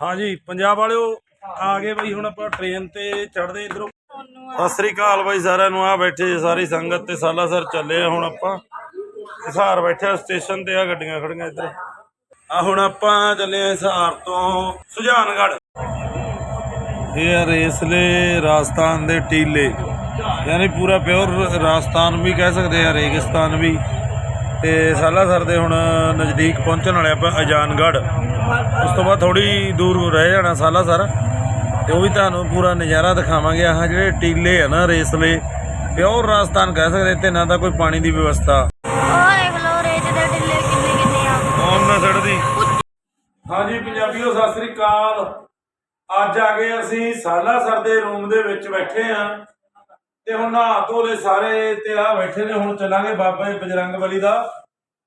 ਹਾਂਜੀ, ਪੰਜਾਬ ਵਾਲਿਓ, ਆ ਗਏ ਬਈ ਹੁਣ ਆਪਾਂ ਟ੍ਰੇਨ ਤੇ ਚੜਦੇ ਇਧਰੋਂ। ਸਤਿ ਸ੍ਰੀ ਅਕਾਲ ਬਾਈ ਸਾਰਿਆਂ ਨੂੰ, ਆ ਬੈਠੇ ਜੀ ਸਾਰੀ ਸੰਗਤ ਤੇ ਸਾਲਾਸਰ ਚੱਲੇ ਆ ਹੁਣ ਆਪਾਂ। ਹਿਸਾਰ ਬੈਠੇ ਆ ਸਟੇਸ਼ਨ ਤੇ, ਆ ਗੱਡੀਆਂ ਖੜੀਆਂ ਇੱਧਰ। ਆ ਹੁਣ ਆਪਾਂ ਚੱਲੇ ਆ ਹਿਸਾਰ ਤੋਂ ਸੁਜਾਨਗੜ੍ਹ। ਇਹ ਆ ਰੇਸਲੇ ਰਾਜਸਥਾਨ ਦੇ ਟੀਲੇ। ਯਾਨੀ ਪੂਰਾ ਪਿਓਰ ਰਾਜਸਥਾਨ ਵੀ ਕਹਿ ਸਕਦੇ ਆ, ਰੇਗਿਸਤਾਨ ਵੀ। ਤੇ ਸਾਲਾਸਰ ਦੇ ਹੁਣ ਨਜ਼ਦੀਕ ਪਹੁੰਚਣ ਵਾਲੇ ਆਪਾਂ ਅਜਾਨਗੜ੍ਹ। ਉਸ ਤੋਂ ਬਾਅਦ ਥੋੜੀ ਦੂਰ ਰਹਿ ਜਾਣਾ ਸਾਲਾਸਰ। ਤੇ ਉਹ ਵੀ ਤੁਹਾਨੂੰ ਪੂਰਾ ਨਜ਼ਾਰਾ ਦਿਖਾਵਾਂਗੇ। ਆਹ ਜਿਹੜੇ ਟੀਲੇ ਆ ਨਾ ਰੇਸਲੇ ਪਿਓਰ ਰਾਜਸਥਾਨ ਕਹਿ ਸਕਦੇ ਤੇ ਨਾ ਤਾਂ ਕੋਈ ਪਾਣੀ ਦੀ ਵਿਵਸਥਾ। ਹਾਂਜੀ ਪੰਜਾਬੀਓ ਸਤਿ ਸ੍ਰੀ ਅਕਾਲ। ਅੱਜ ਆ ਗਏ ਅਸੀਂ ਸਾਲਾਸਰ ਦੇ ਰੂਮ ਦੇ ਵਿੱਚ ਬੈਠੇ ਆ। ਤੇ ਹੁਣ ਨਹਾ ਧੋਲੇ ਸਾਰੇ ਤੇ ਆ ਬੈਠੇ ਨੇ, ਹੁਣ ਚੱਲਾਂਗੇ ਬਾਬਾ ਜੀ ਬਜਰੰਗ ਬਲੀ ਦਾ।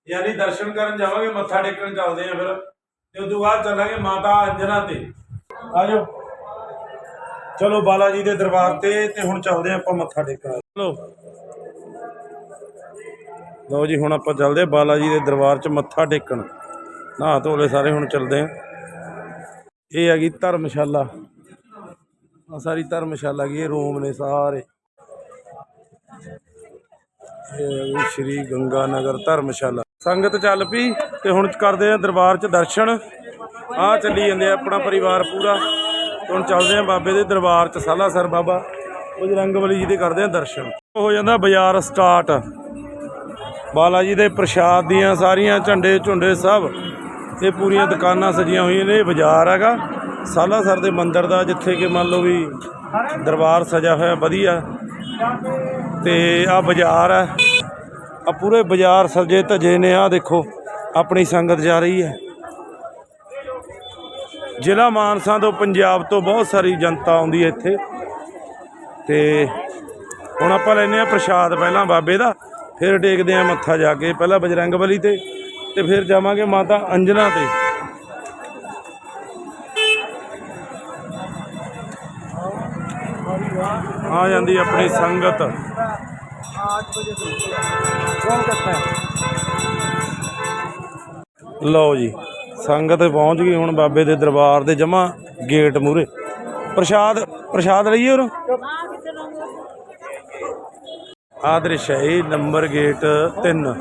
ਯਾਨੀ ਦਰਸ਼ਨ ਕਰਨ ਜਾਵਾਂਗੇ, ਮੱਥਾ ਟੇਕਣ ਚੱਲਦੇ ਆ ਫਿਰ। ਤੇ ਉਦੋਂ ਬਾਅਦ ਚੱਲਾਂਗੇ ਮਾਤਾ ਅੰਜਨਾ ਤੇ। ਆਜੋ। ਚਲੋ ਬਾਲਾ ਜੀ ਦੇ ਦਰਬਾਰ ਤੇ ਤੇ ਹੁਣ ਚੱਲਦੇ ਆ ਆਪਾਂ ਮੱਥਾ ਟੇਕਣ। ਚਲੋ। ਲਓ ਜੀ, ਹੁਣ ਆਪਾਂ ਚੱਲਦੇ ਆ ਬਾਲਾ ਜੀ ਦੇ ਦਰਬਾਰ 'ਚ ਮੱਥਾ ਟੇਕਣ। ਨਹਾ ਧੋਲੇ ਸਾਰੇ, ਹੁਣ ਚੱਲਦੇ ਆ ਇਹ ਹੈਗੀ ਧਰਮਸ਼ਾਲਾ। ਆ ਸਾਰੀ ਧਰਮਸ਼ਾਲਾ ਗਈ ਇਹ ਰੂਮ ਨੇ ਸਾਰੇ। ਇਹ ਸ਼੍ਰੀ ਗੰਗਾ ਨਗਰ ਧਰਮਸ਼ਾਲਾ। ਸੰਗਤ ਚੱਲ ਪਈ ਤੇ ਹੁਣ ਕਰਦੇ ਆ ਦਰਬਾਰ 'ਚ ਦਰਸ਼ਨ। ਆ ਚੱਲੀ ਜਾਂਦੇ ਆ ਆਪਣਾ ਪਰਿਵਾਰ ਪੂਰਾ। ਹੁਣ ਚੱਲਦੇ ਆ ਬਾਬੇ ਦੇ ਦਰਬਾਰ 'ਚ ਸਾਲਾਸਰ ਬਾਬਾ। ਬਜਰੰਗਬਲੀ ਜੀ ਦੇ ਕਰਦੇ ਆ ਦਰਸ਼ਨ। ਹੋ ਜਾਂਦਾ ਬਾਜ਼ਾਰ ਸਟਾਰਟ ਬਾਲਾ ਜੀ ਦੇ ਪ੍ਰਸ਼ਾਦ ਦੀਆਂ ਸਾਰੀਆਂ ਝੰਡੇ ਝੁੰਡੇ ਸਭ। ਇਹ ਪੂਰੀਆਂ ਦੁਕਾਨਾਂ ਸਜੀਆਂ ਹੋਈਆਂ ਨੇ, ਇਹ ਬਾਜ਼ਾਰ ਹੈਗਾ। ਸਾਲਾਸਰ ਦੇ ਮੰਦਿਰ ਦਾ ਜਿੱਥੇ ਕਿ ਮੰਨ ਲਓ ਵੀ ਦਰਬਾਰ ਸਜਾ ਹੋਇਆ, ਵਧੀਆ। ਤੇ ਆ ਬਾਜ਼ਾਰ ਹੈ ਆ ਪੂਰੇ ਬਾਜ਼ਾਰ ਸਜੇ ਧਜੇ ਨੇ ਆ ਦੇਖੋ, ਆਪਣੀ ਸੰਗਤ ਜਾ ਰਹੀ ਹੈ। ਜ਼ਿਲ੍ਹਾ ਮਾਨਸਾ ਤੋਂ ਪੰਜਾਬ ਤੋਂ ਬਹੁਤ ਸਾਰੀ ਜਨਤਾ ਆਉਂਦੀ ਹੈ ਇੱਥੇ। ਤੇ ਹੁਣ ਆਪਾਂ ਲੈਨੇ ਆ ਪ੍ਰਸ਼ਾਦ ਪਹਿਲਾਂ ਬਾਬੇ ਦਾ, ਫਿਰ ਟੇਕਦੇ ਆ ਮੱਥਾ ਜਾ ਕੇ, ਪਹਿਲਾਂ ਬਜਰੰਗ ਬਲੀ ਤੇ ਤੇ ਫਿਰ ਜਾਵਾਂਗੇ ਮਾਤਾ ਅੰਜਨਾ ਤੇ। ਆ ਜਾਂਦੀ ਆਪਣੀ ਸੰਗਤ। ਲਓ ਜੀ, ਸੰਗਤ ਪਹੁੰਚ ਗਈ ਹੁਣ ਬਾਬੇ ਦੇ ਦਰਬਾਰ ਦੇ ਜਮਾ ਗੇਟ ਮੂਰੇ ਪ੍ਰਸ਼ਾਦ ਪ੍ਰਸ਼ਾਦ ਲਈਏ ਉਰੋਂ ਆਹ ਦ੍ਰਿਸ਼ ਹੈ ਇਹ ਨੰਬਰ ਗੇਟ 3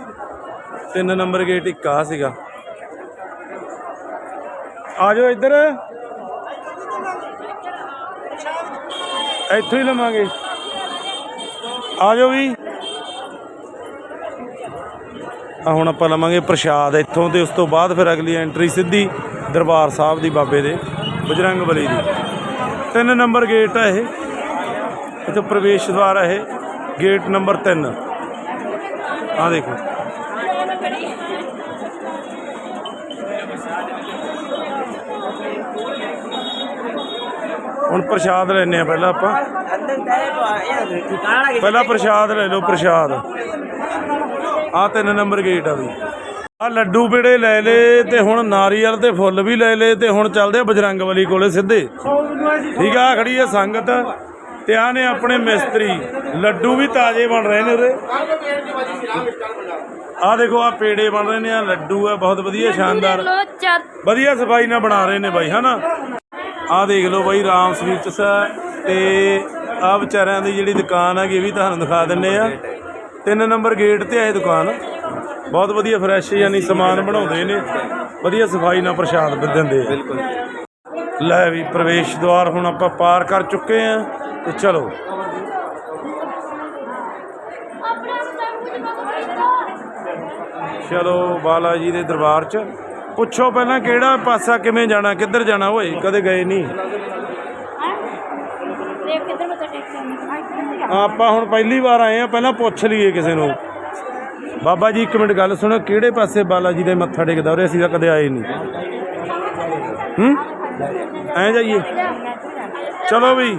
ਤਿੰਨ ਨੰਬਰ ਗੇਟ ਇੱਕ ਆ ਸੀਗਾ। ਆ ਜਾਓ ਇੱਧਰ। ਇੱਥੋਂ ਹੀ ਲਵਾਂਗੇ। ਆ ਜਾਓ ਵੀ। ਆ ਹੁਣ ਆਪਾਂ ਲਵਾਂਗੇ ਪ੍ਰਸ਼ਾਦ। ਇੱਥੋਂ ਤੇ ਉਸ ਤੋਂ ਬਾਅਦ ਫਿਰ ਅਗਲੀ ਐਂਟਰੀ ਸਿੱਧੀ ਦਰਬਾਰ ਸਾਹਿਬ ਦੀ ਬਾਬੇ ਦੇ, ਬਜਰੰਗ ਬਲੀ ਦੀ। ਤਿੰਨ ਨੰਬਰ ਗੇਟ ਹੈ ਇਹ। ਇੱਥੇ ਪ੍ਰਵੇਸ਼ ਦੁਆਰ ਹੈ ਇਹ। ਗੇਟ ਨੰਬਰ 3 ਆ ਦੇਖੋ। ਹੁਣ ਪ੍ਰਸ਼ਾਦ ਲੈਣੇ ਆ ਪਹਿਲਾਂ ਆਪਾਂ। ਪਹਿਲਾਂ ਪ੍ਰਸ਼ਾਦ ਲੈ ਲਓ ਪ੍ਰਸ਼ਾਦ। ਆ ਤਿੰਨ ਨੰਬਰ ਗੇਟ ਆ ਵੀ। ਆ ਲੱਡੂ ਪੇੜੇ ਲੈ ਲੇ ਤੇ ਹੁਣ ਨਾਰੀਅਲ ਤੇ ਫੁੱਲ ਵੀ ਲੈ ਲੇ ਤੇ ਹੁਣ ਚੱਲਦੇ ਆ ਬਜਰੰਗ ਬਲੀ ਕੋਲੇ ਸਿੱਧੇ। ਠੀਕ ਆ ਖੜੀ ਹੈ ਸੰਗਤ। ਤੇ ਆ ਨੇ ਆਪਣੇ ਮਿਸਤਰੀ। ਲੱਡੂ ਵੀ ਤਾਜ਼ੇ ਬਣ ਰਹੇ ਨੇ ਉਹਦੇ ਆ ਦੇਖੋ ਆ ਪੇੜੇ ਬਣ ਰਹੇ ਨੇ ਆ ਲੱਡੂ ਆ ਬਹੁਤ ਵਧੀਆ ਸ਼ਾਨਦਾਰ। ਵਧੀਆ ਸਫ਼ਾਈ ਨਾਲ ਬਣਾ ਰਹੇ ਨੇ ਬਾਈ ਹਨਾ? ਆ ਦੇਖ ਲਓ ਬਾਈ ਰਾਮ ਸਵੀਟਸ ਆ ਤੇ ਆ ਵਿਚਾਰਿਆਂ ਦੀ ਜਿਹੜੀ ਦੁਕਾਨ ਹੈਗੀ ਇਹ ਵੀ ਤੁਹਾਨੂੰ ਦਿਖਾ ਦਿੰਨੇ ਆ। ਤਿੰਨ ਨੰਬਰ ਗੇਟ ਤੇ ਆ ਇਹ ਦੁਕਾਨ। ਬਹੁਤ ਵਧੀਆ ਫਰੈਸ਼ ਯਾਨੀ ਸਮਾਨ ਬਣਾਉਂਦੇ ਨੇ। ਵਧੀਆ ਸਫ਼ਾਈ ਨਾਲ ਪ੍ਰਸ਼ਾਦ ਦਿੰਦੇ ਆ। ਬਿਲਕੁਲ। ਲੈ ਵੀ ਪ੍ਰਵੇਸ਼ ਦੁਆਰ ਹੁਣ ਆਪਾਂ ਪਾਰ ਕਰ ਚੁੱਕੇ ਆ। ਤੇ ਚਲੋ। ਚਲੋ ਬਾਲਾ ਜੀ ਦੇ ਦਰਬਾਰ 'ਚ। ਪੁੱਛੋ ਪਹਿਲਾਂ ਕਿਹੜਾ ਪਾਸਾ ਕਿਵੇਂ ਜਾਣਾ ਕਿੱਧਰ ਜਾਣਾ ਓਏ? ਕਦੇ ਗਏ ਨਹੀਂ। ਆਪਾਂ ਹੁਣ ਪਹਿਲੀ ਵਾਰ ਆਏ ਆ ਪਹਿਲਾਂ ਪੁੱਛ ਲਈਏ ਕਿਸੇ ਨੂੰ। ਬਾਬਾ ਜੀ ਇੱਕ ਮਿੰਟ ਗੱਲ ਸੁਣੋ ਕਿਹੜੇ ਪਾਸੇ ਬਾਲਾ ਜੀ ਦੇ ਮੱਥਾ ਟੇਕਦਾ ਉਰੇ? ਅਸੀਂ ਤਾਂ ਕਦੇ ਆਏ ਨਹੀਂ। ਹੂੰ? ਐ ਜਾਈਏ। ਚਲੋ ਵੀ।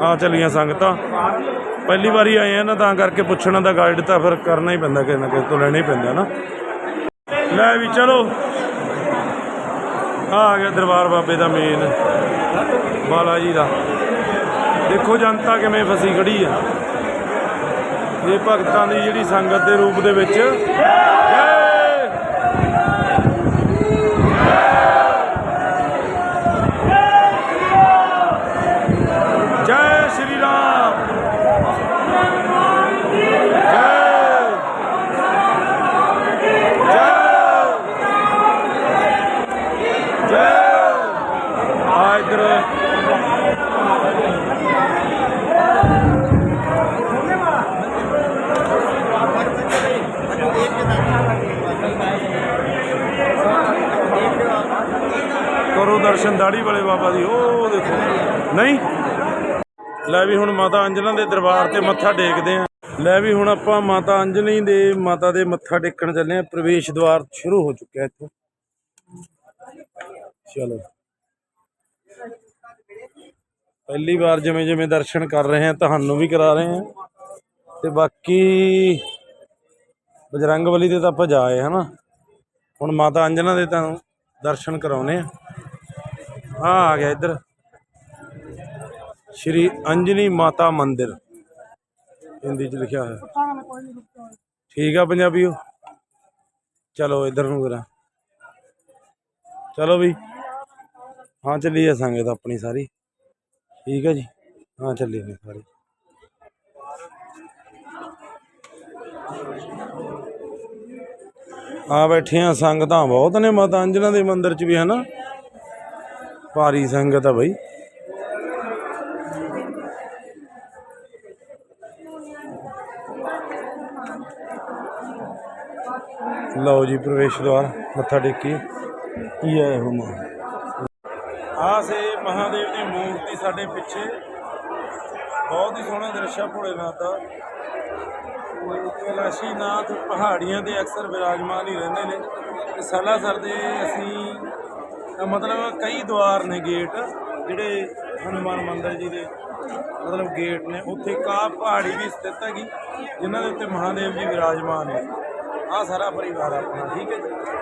ਆ ਚੱਲੀਆਂ ਸੰਗਤਾਂ। ਪਹਿਲੀ ਵਾਰੀ ਆਏ ਆ ਨਾ, ਤਾਂ ਕਰਕੇ ਪੁੱਛਣਾ ਦਾ ਗਾਈਡ ਤਾਂ ਫਿਰ ਕਰਨਾ ਹੀ ਪੈਂਦਾ, ਕਿਸੇ ਨਾ ਕਿਸੇ ਤੋਂ ਲੈਣਾ ਹੀ ਪੈਂਦਾ ਨਾ। ਲੈ ਵੀ ਚਲੋ। ਆ ਆ ਗਿਆ ਦਰਬਾਰ ਬਾਬੇ ਦਾ ਮੇਨ ਬਾਲਾ ਜੀ ਦਾ। ਦੇਖੋ ਜਨਤਾ ਕਿਵੇਂ ਫਸੀ ਖੜੀ ਆ। ਇਹ ਭਗਤਾਂ ਦੀ ਜਿਹੜੀ ਸੰਗਤ ਦੇ ਰੂਪ ਦੇ ਵਿੱਚ। ਦਾੜੀ ਵਾਲੇ ਬਾਬਾ ਦੀ ਉਹ ਦੇਖੋ। ਨਹੀਂ? ਲੈ ਵੀ ਹੁਣ ਮਾਤਾ ਅੰਜਨਾ ਦੇ ਦਰਬਾਰ ਤੇ ਮੱਥਾ ਟੇਕਦੇ ਆ। ਲੈ ਵੀ ਹੁਣ ਆਪਾਂ ਮਾਤਾ ਅੰਜਨੀ ਦੇ, ਮਾਤਾ ਦੇ ਮੱਥਾ ਟੇਕਣ ਚੱਲੇ ਆ। ਪ੍ਰਵੇਸ਼ ਦਵਾਰ ਸ਼ੁਰੂ ਹੋ ਚੁੱਕਿਆ ਇੱਥੇ। ਚਲੋ। ਪਹਿਲੀ ਵਾਰ ਜਿਵੇਂ ਜਿਵੇਂ ਦਰਸ਼ਨ ਕਰ ਰਹੇ ਆ, ਤੁਹਾਨੂੰ ਵੀ ਕਰਾ ਰਹੇ ਆ। ਤੇ ਬਾਕੀ ਬਜਰੰਗ ਬਲੀ ਦੇ ਤਾਂ ਆਪਾਂ ਜਾਏ ਹਨਾ? ਹੁਣ ਮਾਤਾ ਅੰਜਨਾ ਦੇ ਤਾਂ ਦਰਸ਼ਨ ਕਰਾਉਨੇ ਆ। ਆ ਆ ਗਿਆ ਇੱਧਰ। ਸ਼੍ਰੀ ਅੰਜਨੀ ਮਾਤਾ ਮੰਦਿਰ। ਹਿੰਦੀ ਚ ਲਿਖਿਆ ਹੋਇਆ। ਠੀਕ ਆ ਪੰਜਾਬੀਓ? ਚਲੋ ਇੱਧਰ ਨੂੰ ਕਰਾਂ ਚਲੋ ਵੀ ਹਾਂ ਚੱਲੀਏ ਸੰਗਤ ਆਪਣੀ ਸਾਰੀ। ਠੀਕ ਹੈ ਜੀ? ਹਾਂ, ਚੱਲੀ ਨੇ ਸਾਰੀ। ਆ ਬੈਠੀਆਂ ਸੰਗਤਾਂ ਬਹੁਤ ਨੇ ਮਾਤਾ, ਅੰਜਨਾ ਦੇ ਮੰਦਿਰ ਚ ਵੀ, ਹਨਾ? ਭਾਰੀ ਸੰਗਤ ਆ ਬਈ। ਲਓ ਜੀ ਪ੍ਰਵੇਸ਼ ਦੁਆਰ, ਮੱਥਾ ਟੇਕੀ। ਕੀ ਹੈ ਹੁਣ ਆ ਸੇ ਮਹਾਦੇਵ ਦੀ ਮੂਰਤੀ ਸਾਡੇ ਪਿੱਛੇ। ਬਹੁਤ ਹੀ ਸੋਹਣਾ ਦ੍ਰਿਸ਼ ਆ ਭੋਲੇਨਾਥ ਦਾ। ਕੈਲਾਸ਼ੀ ਨਾਥ ਪਹਾੜੀਆਂ ਦੇ ਅਕਸਰ ਵਿਰਾਜਮਾਨ ਹੀ ਰਹਿੰਦੇ ਨੇ। ਸਲਾਸਰ ਦੇ ਅਸੀਂ ਮਤਲਬ ਕਈ ਦੁਆਰ ਨੇ ਗੇਟ, ਜਿਹੜੇ ਹਨੂਮਾਨ ਮੰਦਿਰ ਜੀ ਦੇ ਮਤਲਬ ਗੇਟ ਨੇ, ਉੱਥੇ ਕਾ ਪਹਾੜੀ ਵੀ ਸਥਿਤ ਹੈਗੀ, ਜਿਨ੍ਹਾਂ ਦੇ ਉੱਤੇ ਮਹਾਦੇਵ ਜੀ ਵਿਰਾਜਮਾਨ ਨੇ। ਆ ਸਾਰਾ ਪਰਿਵਾਰ ਆਪਣਾ, ਠੀਕ ਹੈ ਜੀ?